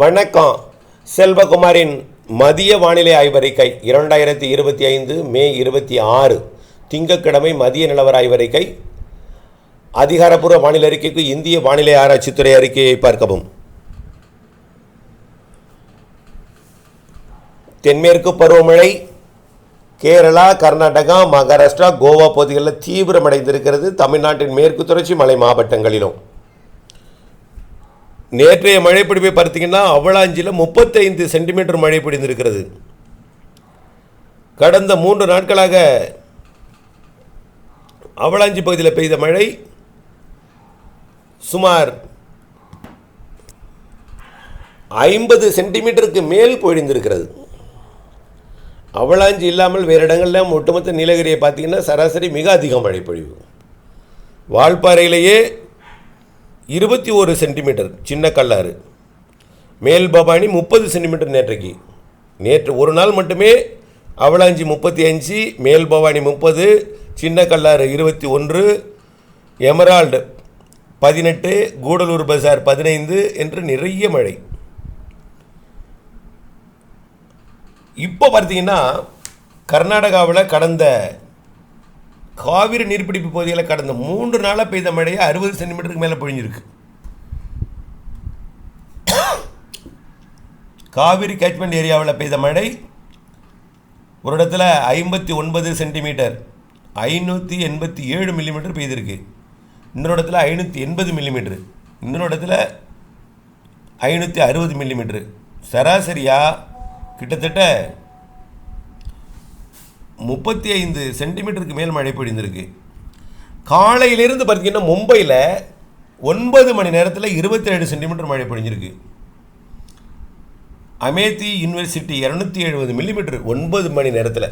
வணக்கம். செல்வகுமாரின் மதிய வானிலை ஆய்வறிக்கை இரண்டாயிரத்தி இருபத்தி ஐந்து மே இருபத்தி ஆறு திங்கட்கிழமை மதிய நிலவர ஆய்வறிக்கை. அதிகாரப்பூர்வ வானிலை அறிக்கைக்கு இந்திய வானிலை ஆராய்ச்சித்துறை அறிக்கையை பார்க்கவும். தென்மேற்கு பருவமழை கேரளா கர்நாடகா மகாராஷ்டிரா கோவா பகுதிகளில் தீவிரமடைந்திருக்கிறது. தமிழ்நாட்டின் மேற்கு தொடர்ச்சி மலை மாவட்டங்களிலும். நேற்றைய மழைப்பிடிப்பை பார்த்தீங்கன்னா அவலாஞ்சியில் முப்பத்தைந்து சென்டிமீட்டர் மழை பிடிந்திருக்கிறது கடந்த மூன்று நாட்களாக அவலாஞ்சி பகுதியில் பெய்த மழை சுமார் ஐம்பது சென்டிமீட்டருக்கு மேல் பொழிந்திருக்கிறது. அவலாஞ்சி இல்லாமல் வேறு இடங்களில் ஒட்டுமொத்த நீலகிரியை பார்த்தீங்கன்னா சராசரி மிக அதிக மழை பொழிவு வால்பாறையிலேயே இருபத்தி ஒரு சென்டிமீட்டர் சின்ன கல்லாறு. மேல் பவானி முப்பது சென்டிமீட்டர் நேற்றைக்கு. நேற்று ஒரு நாள் மட்டுமே அவலாஞ்சி முப்பத்தி அஞ்சு மேல் பவானி முப்பது சின்ன கல்லாறு இருபத்தி ஒன்று எமரால்டு பதினெட்டு கூடலூர் பஜார் பதினைந்து என்று நிறைய மழை. இப்போ பார்த்தீங்கன்னா கர்நாடகாவில் கடந்த காவிரி நீர்பிடிப்பு பகுதியில் கடந்த மூன்று நாளாக பெய்த மழையை அறுபது சென்டிமீட்டருக்கு மேலே பொழிஞ்சிருக்கு. காவிரி கேட்ச்மெண்ட் ஏரியாவில் பெய்த மழை ஒரு இடத்துல ஐம்பத்தி ஒன்பது சென்டிமீட்டர் ஐநூற்றி எண்பத்தி ஏழு மில்லிமீட்டர் பெய்திருக்கு. இன்னொரு இடத்துல ஐநூற்றி எண்பது மில்லிமீட்ரு இன்னொரு இடத்துல ஐநூற்றி அறுபது மில்லிமீட்ரு சராசரியாக கிட்டத்தட்ட முப்பத்தி ஐந்து சென்டிமீட்டருக்கு மேல் மழை பொழிந்திருக்கு. காலையிலிருந்து பார்த்தீங்கன்னா மும்பையில் ஒன்பது மணி நேரத்தில் இருபத்தி ஏழு சென்டிமீட்டர் மழை பொழிஞ்சிருக்கு. அமேத்தி யூனிவர்சிட்டி இரநூத்தி எழுபது மில்லிமீட்டர் ஒன்பது மணி நேரத்தில்.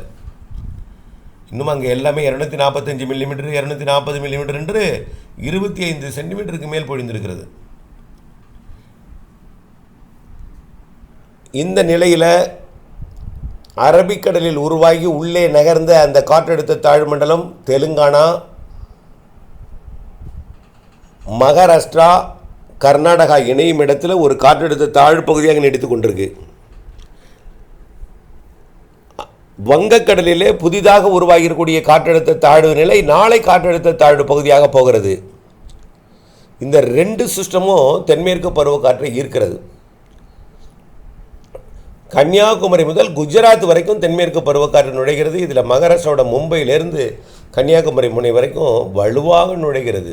இன்னும் அங்கே எல்லாமே இரநூத்தி நாற்பத்தஞ்சு மில்லிமீட்டர் இரநூத்தி நாற்பது மில்லிமீட்டர் என்று இருபத்தி ஐந்து சென்டிமீட்டருக்கு மேல் பொழிந்திருக்கிறது. இந்த நிலையில் அரபிக்கடலில் உருவாகி உள்ளே நகர்ந்த அந்த காற்றழுத்த தாழ்மண்டலம் தெலுங்கானா மகாராஷ்டிரா கர்நாடகா இணையும் இடத்துல ஒரு காற்றழுத்த தாழ் பகுதியாக நீடித்து கொண்டிருக்கு. வங்கக்கடலிலே புதிதாக உருவாகியிருக்கக்கூடிய காற்றழுத்த தாழ்வு நிலை நாளை காற்றழுத்த தாழ்வு பகுதியாக போகிறது. இந்த ரெண்டு சிஸ்டமும் தென்மேற்கு பருவக்காற்றை ஈர்க்கிறது. கன்னியாகுமரி முதல் குஜராத் வரைக்கும் தென்மேற்கு பருவக்காற்று நுழைகிறது. இதில் மகாராஷ்டிராவோட மும்பையிலேருந்து கன்னியாகுமரி முனை வரைக்கும் வலுவாக நுழைகிறது.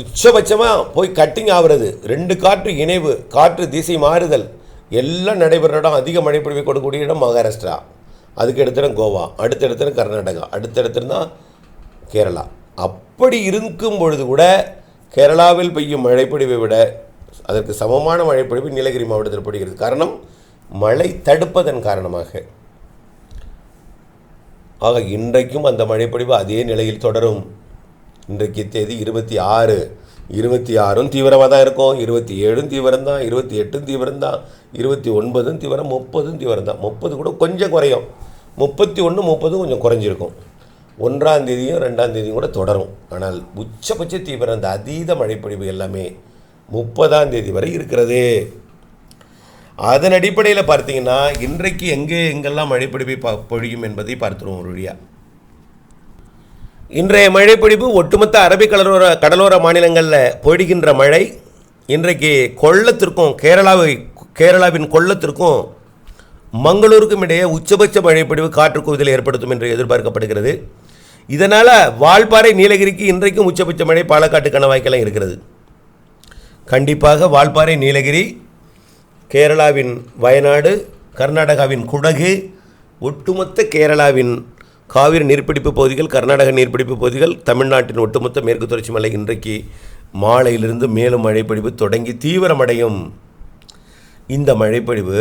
உச்சபட்சமாக போய் கட்டிங் ஆகிறது. ரெண்டு காற்று இணைவு காற்று திசை மாறுதல் எல்லாம் நடைபெற இடம். அதிக மழைப்பொழிவை கொடுக்கக்கூடிய இடம் மகாராஷ்டிரா. அதுக்கு எடுத்துடும் கோவா அடுத்த இடத்துல கர்நாடகா அடுத்த இடத்துல கேரளா. அப்படி இருக்கும் பொழுது கூட கேரளாவில் பெய்யும் மழைப்பொழிவை விட அதற்கு சமமான மழைப்பொழிவு நீலகிரி மாவட்டத்தில் பொழிகிறது. காரணம் மழை தடுப்பதன் காரணமாக. ஆக இன்றைக்கும் அந்த மழைப்பொழிவு அதே நிலையில் தொடரும். இன்றைக்கு தேதி இருபத்தி ஆறு. இருபத்தி ஆறும் தீவிரமாக தான் இருக்கும். இருபத்தி ஏழும் தீவிரம் தான். இருபத்தி எட்டும் தீவிரம் தான். இருபத்தி ஒன்பதும் தீவிரம். முப்பதும் தீவிரம் தான். முப்பது கூட கொஞ்சம் குறையும். முப்பத்தி ஒன்று முப்பதும் கொஞ்சம் குறைஞ்சிருக்கும். ஒன்றாம் தேதியும் ரெண்டாம் தேதியும் கூட தொடரும். ஆனால் உச்சபட்ச தீவிரம் அந்த அதீத மழைப்பொழிவு எல்லாமே முப்பதாம் தேதி வரை இருக்கிறது. அதன் அடிப்படையில் பார்த்தீங்கன்னா இன்றைக்கு எங்கே எங்கெல்லாம் மழைப்பொழிவை பா பொழியும் என்பதை பார்த்துருவோம் ஒரு வழியாக இன்றைய மழைப்பிடிப்பு ஒட்டுமொத்த அரபிக் கடலோர கடலோர மாநிலங்களில் பொழிகின்ற மழை. இன்றைக்கு கொள்ளத்திற்கும் கேரளாவை கேரளாவின் கொள்ளத்திற்கும் மங்களூருக்கும் இடையே உச்சபட்ச மழைப்பிடிவு காற்று குவிதலை ஏற்படுத்தும் என்று எதிர்பார்க்கப்படுகிறது. இதனால் வால்பாறை நீலகிரிக்கு இன்றைக்கும் உச்சபட்ச மழை பாலக்காட்டு கணவாய்க்கெல்லாம் இருக்கிறது. கண்டிப்பாக வால்பாறை நீலகிரி கேரளாவின் வயநாடு கர்நாடகாவின் குடகு ஒட்டுமொத்த கேரளாவின் காவிரி நீர்ப்பிடிப்பு பகுதிகள் கர்நாடக நீர்ப்பிடிப்பு பகுதிகள் தமிழ்நாட்டின் ஒட்டுமொத்த மேற்கு தொடர்ச்சி மலை இன்றைக்கு மாலையிலிருந்து மேலும் மழைப்பொழிவு தொடங்கி தீவிரமடையும். இந்த மழைப்பொழிவு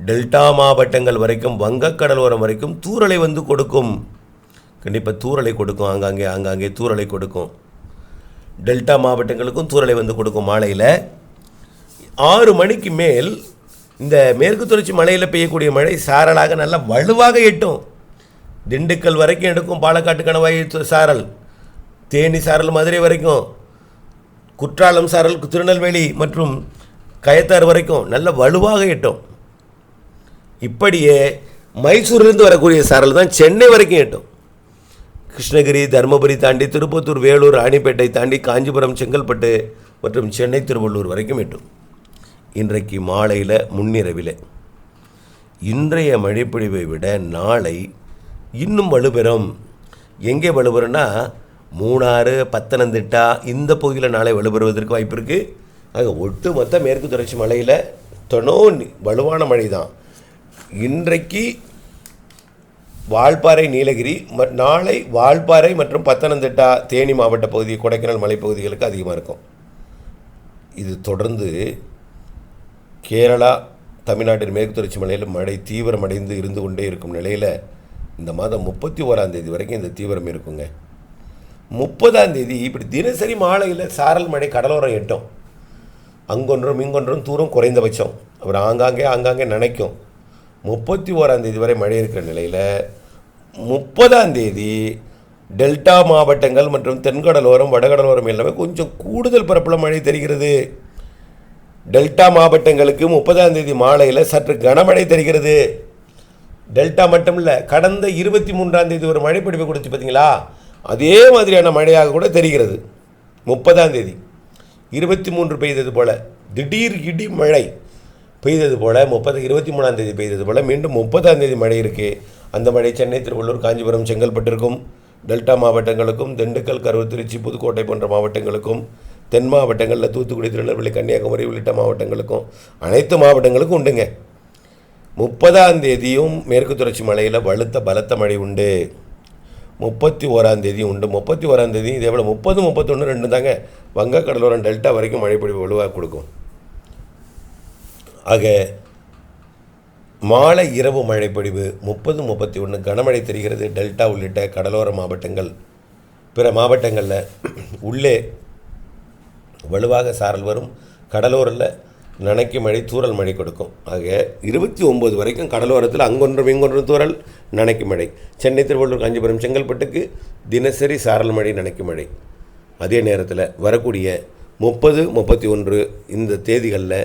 டெல்டா மாவட்டங்கள் வரைக்கும் வங்கக்கடலோரம் வரைக்கும் தூறலை வந்து கொடுக்கும். கண்டிப்பாக தூறலை கொடுக்கும் ஆங்காங்கே ஆங்காங்கே தூறலை கொடுக்கும். டெல்டா மாவட்டங்களுக்கும் தூறலை வந்து கொடுக்கும் மாலையில். ஆறு மணிக்கு மேல் இந்த மேற்கு தொடர்ச்சி மலையில் பெய்யக்கூடிய மழை சாரலாக நல்லா வலுவாக எட்டும். திண்டுக்கல் வரைக்கும் எடுக்கும் பாலக்காட்டு கணவாய் சாரல் தேனி சாரல் மதுரை வரைக்கும் குற்றாலம் சாரல் திருநெல்வேலி மற்றும் கயத்தாறு வரைக்கும் நல்ல வலுவாக எட்டும். இப்படியே மைசூரிலிருந்து வரக்கூடிய சாரல் தான் சென்னை வரைக்கும் எட்டும். கிருஷ்ணகிரி தருமபுரி தாண்டி திருப்பத்தூர் வேலூர் ராணிப்பேட்டை தாண்டி காஞ்சிபுரம் செங்கல்பட்டு மற்றும் சென்னை திருவள்ளூர் வரைக்கும் எட்டும். இன்றைக்கு மாலையில் முன்னிரவில். இன்றைய மழைப்பொழிவை விட நாளை இன்னும் வலுப்பெறும் எங்கே வலுப்பெறும்னா மூணாறு பத்தனந்திட்டா இந்த பகுதியில் நாளை வலுப்பெறுவதற்கு வாய்ப்பு இருக்குது ஆக ஒட்டுமொத்த மேற்கு தொடர்ச்சி மலையில் தொனோ வலுவான மழை தான் இன்றைக்கு வால்பாறை நீலகிரி நாளை வால்பாறை மற்றும் பத்தனந்திட்டா தேனி மாவட்ட பகுதி கொடைக்கானல் மலைப்பகுதிகளுக்கு அதிகமாக இருக்கும். இது தொடர்ந்து கேரளா தமிழ்நாட்டின் மேற்கு தொடர்ச்சி மலையில் மழை தீவிரமடைந்து இருந்து கொண்டே இருக்கும் நிலையில் இந்த மாதம் முப்பத்தி ஓராம் தேதி வரைக்கும் இந்த தீவிரம் இருக்குங்க. முப்பதாம் தேதி இப்படி தினசரி மாலையில் சாரல் மழை கடலோரம் எட்டும். அங்கொன்றும் இங்கொன்றும் தூரம் குறைந்தபட்சம். அப்புறம் ஆங்காங்கே ஆங்காங்கே நினைக்கும். முப்பத்தி ஓராம் தேதி வரை மழை இருக்கிற நிலையில் முப்பதாம் தேதி டெல்டா மாவட்டங்கள் மற்றும் தென்கடலோரம் வடகடலோரம் எல்லாமே கொஞ்சம் கூடுதல் பரப்பில் மழை தெரிகிறது. டெல்டா மாவட்டங்களுக்கு முப்பதாம் தேதி மாலையில் சற்று கனமழை தெரிகிறது. டெல்டா மட்டும் இல்லை கடந்த இருபத்தி மூன்றாம் தேதி ஒரு மழைப்படிப்பு கொடுத்து பார்த்தீங்களா அதே மாதிரியான மழையாக கூட தெரிகிறது. முப்பதாம் தேதி இருபத்தி மூன்று பெய்தது போல் திடீர் இடி மழை பெய்தது போல் முப்பது இருபத்தி மூணாம் தேதி பெய்தது போல் மீண்டும் முப்பதாம் தேதி மழை இருக்குது அந்த மழை சென்னை திருவள்ளூர் காஞ்சிபுரம் செங்கல்பட்டிற்கும் டெல்டா மாவட்டங்களுக்கும் திண்டுக்கல் கரூர் திருச்சி புதுக்கோட்டை போன்ற மாவட்டங்களுக்கும் தென் மாவட்டங்களில் தூத்துக்குடி திருநெல்வேலி கன்னியாகுமரி உள்ளிட்ட மாவட்டங்களுக்கும் அனைத்து மாவட்டங்களுக்கும் உண்டுங்க. முப்பதாம் தேதியும் மேற்கு தொடர்ச்சி மலையில் வலுத்த பலத்த மழை உண்டு. முப்பத்தி ஓராம் தேதி உண்டு. முப்பத்தி ஓராம் தேதி இதே போல் முப்பது முப்பத்தொன்று ரெண்டு தாங்க வங்கக்கடலோரம் டெல்டா வரைக்கும் மழை பொழிவு வலுவாக கொடுக்கும். ஆக மாலை இரவு மழைப்பொழிவு முப்பது முப்பத்தி ஒன்று கனமழை தெரிகிறது. டெல்டா உள்ளிட்ட கடலோர மாவட்டங்கள் பிற மாவட்டங்களில் உள்ளே வலுவாக சாரல் வரும். கடலோரில் நனைக்கு மழை தூறல் மழை கொடுக்கும். ஆக இருபத்தி ஒம்பது வரைக்கும் கடலோரத்தில் அங்கொன்றும் இங்கொன்றும் தூறல் நனைக்கு மழை. சென்னை திருவள்ளூர் காஞ்சிபுரம் செங்கல்பட்டுக்கு தினசரி சாரல் மழை நனைக்கு மழை. அதே நேரத்தில் வரக்கூடிய முப்பது முப்பத்தி ஒன்று இந்த தேதிகளில்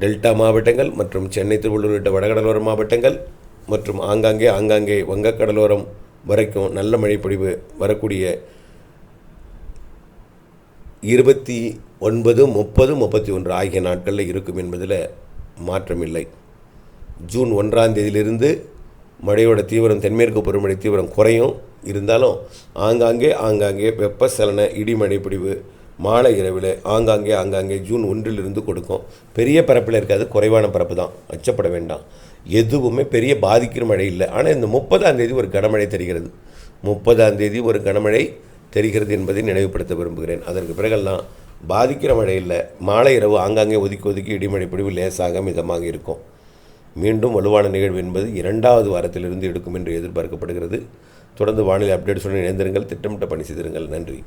டெல்டா மாவட்டங்கள் மற்றும் சென்னை திருவள்ளூர் உள்ளிட்ட வடகடலோர மாவட்டங்கள் மற்றும் ஆங்காங்கே ஆங்காங்கே வங்கக்கடலோரம் வரைக்கும் நல்ல மழைப்பொழிவு வரக்கூடிய இருபத்தி ஒன்பது முப்பது முப்பத்தி ஒன்று ஆகிய நாட்களில் இருக்கும் என்பதில் மாற்றமில்லை. ஜூன் ஒன்றாம் தேதியிலிருந்து மழையோட தீவிரம் தென்மேற்கு பருவமழை தீவிரம் குறையும். இருந்தாலும் ஆங்காங்கே ஆங்காங்கே வெப்பசலன இடி பிடிவு மாலை இரவில் ஆங்காங்கே ஆங்காங்கே ஜூன் ஒன்றிலிருந்து கொடுக்கும். பெரிய பரப்பில் இருக்காது குறைவான பரப்பு தான். அச்சப்பட வேண்டாம். எதுவுமே பெரிய பாதிக்கிற மழை இல்லை. ஆனால் இந்த முப்பதாம் தேதி ஒரு கனமழை தெரிகிறது. முப்பதாம் தேதி ஒரு கனமழை தெரிகிறது என்பதை நினைவுபடுத்த விரும்புகிறேன். அதற்கு பிறகெல்லாம் பாதிக்கிற மழை இல்லை. மாலை இரவு ஆங்காங்கே ஒதுக்கி ஒதுக்கி இடிமழை பிடிவு லேசாக மிதமாக இருக்கும். மீண்டும் வலுவான நிகழ்வு என்பது இரண்டாவது வாரத்திலிருந்து எடுக்கும் என்று எதிர்பார்க்கப்படுகிறது. தொடர்ந்து வானிலை அப்டேட்ஸுடன் இணைந்திருங்கள். திட்டமிட்ட பணி செய்திருங்கள். நன்றி.